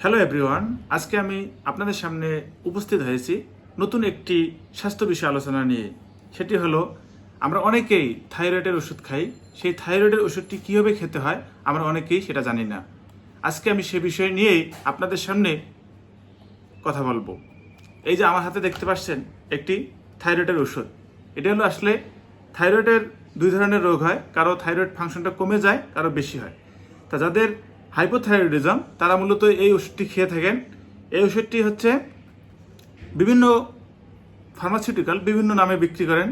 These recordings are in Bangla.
হ্যালো এভরিওয়ান আজকে আমি আপনাদের সামনে উপস্থিত হয়েছি নতুন একটি স্বাস্থ্য বিষয় আলোচনা নিয়ে। সেটি হলো, আমরা অনেকেই থাইরয়েডের ওষুধ খাই। সেই থাইরয়েডের ওষুধটি কীভাবে খেতে হয়, আমরা অনেকেই সেটা জানি না। আজকে আমি সে বিষয় নিয়েই আপনাদের সামনে কথা বলব। এই যে আমার হাতে দেখতে পাচ্ছেন একটি থাইরয়েডের ওষুধ। এটা হলো আসলে থাইরয়েডের দুই ধরনের রোগ হয়। কারও থাইরয়েড ফাংশনটা কমে যায়, কারও বেশি হয়। তা যাদের হাইপোথাইরয়েডিজম, তারা মূলত এই ওষুধটি খেয়ে থাকেন। এই ওষুধটি হচ্ছে বিভিন্ন ফার্মাসিউটিক্যাল বিভিন্ন নামে বিক্রি করেন।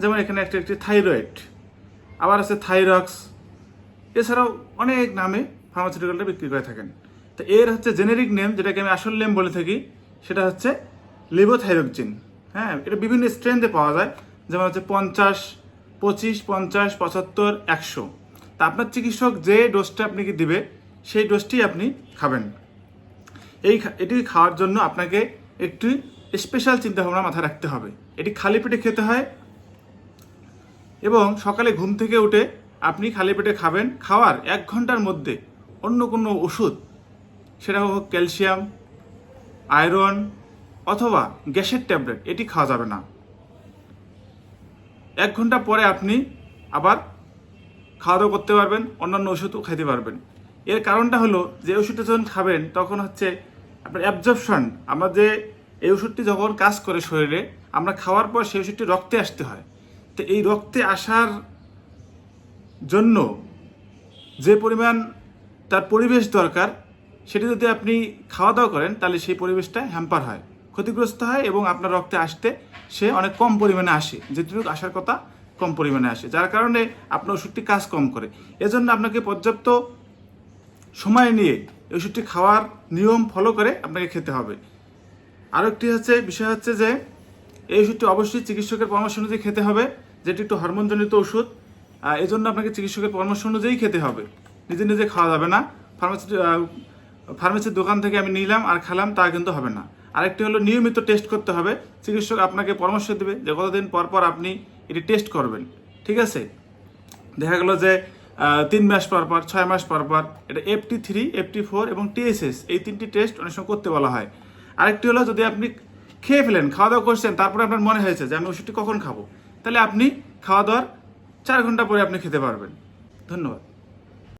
যেমন এখানে একটা একটি থাইরয়েড, আবার আছে থাইরক্স। এছাড়াও অনেক নামে ফার্মাসিউটিক্যালটা বিক্রি করে থাকেন। তো এর হচ্ছে জেনেরিক নেম যেটাকে আমি আসল নেম বলে থাকি, সেটা হচ্ছে লিবোথাইরোকজিন হ্যাঁ এটা বিভিন্ন স্ট্রেন্থে পাওয়া যায়। যেমন হচ্ছে পঞ্চাশ, পঁচিশ, পঞ্চাশ, পঁচাত্তর, একশো। তা আপনার চিকিৎসক যে ডোজটা আপনাকে দিবে সেই ডোজটি আপনি খাবেন। এই এটি খাওয়ার জন্য আপনাকে একটি স্পেশাল চিন্তাভাবনা মাথায় রাখতে হবে। এটি খালি পেটে খেতে হয় এবং সকালে ঘুম থেকে উঠে আপনি খালি পেটে খাবেন। খাওয়ার এক ঘণ্টার মধ্যে অন্য কোনো ওষুধ, সেটা হোক ক্যালসিয়াম আয়রন অথবা গ্যাসের ট্যাবলেট এটি খাওয়া যাবে না। এক ঘণ্টা পরে আপনি আবার খাওয়া দাওয়া করতে পারবেন, অন্যান্য ওষুধও খাইতে পারবেন। এর কারণটা হলো, যে ওষুধটা যখন খাবেন, তখন হচ্ছে আপনার অ্যাবজর্পশন আমরা যে এই ওষুধটি যখন কাজ করে শরীরে, আমরা খাওয়ার পর সেই ওষুধটি রক্তে আসতে হয়। তো এই রক্তে আসার জন্য যে পরিমাণ তার পরিবেশ দরকার, সেটি যদি আপনি খাওয়া দাওয়া করেন, তাহলে সেই পরিবেশটা হ্যাম্পার হয়, ক্ষতিগ্রস্ত হয় এবং আপনার রক্তে আসতে সে অনেক কম পরিমাণে আসে। যেটুকু আসার কথা, কম পরিমাণে আসে, যার কারণে আপনার ওষুধটি কাজ কম করে। এজন্য আপনাকে পর্যাপ্ত সময় নিয়ে এই ওষুধটি খাওয়ার নিয়ম ফলো করে আপনাকে খেতে হবে। আরও একটি হচ্ছে, বিষয় হচ্ছে যে, এই ওষুধটি অবশ্যই চিকিৎসকের পরামর্শ অনুযায়ী খেতে হবে, যেটি একটু হরমোনজনিত ওষুধ এই জন্য আপনাকে চিকিৎসকের পরামর্শ অনুযায়ী খেতে হবে। নিজে নিজে খাওয়া যাবে না। ফার্মাসি ফার্মেসির দোকান থেকে আমি নিলাম আর খেলাম, তা কিন্তু হবে না। আরেকটি হলো, নিয়মিত টেস্ট করতে হবে। চিকিৎসক আপনাকে পরামর্শ দেবে যে কতদিন পর পর আপনি এটি টেস্ট করবেন। ঠিক আছে? দেখা গেল যে তিন মাস পর পর, ছয় মাস পর পর, এটা এফটি থ্রি এফটি ফোর এবং টিএসএস এই তিনটি টেস্ট অনেক সময় করতে বলা হয়। আরেকটি হলো যদি আপনি খেয়ে ফেলেন, খাওয়া দাওয়া করছেন, তারপরে আপনার মনে হয়েছে যে আমি ওষুধটি কখন খাব, তাহলে আপনি খাওয়া দাওয়ার চার ঘণ্টা পরে আপনি খেতে পারবেন। ধন্যবাদ।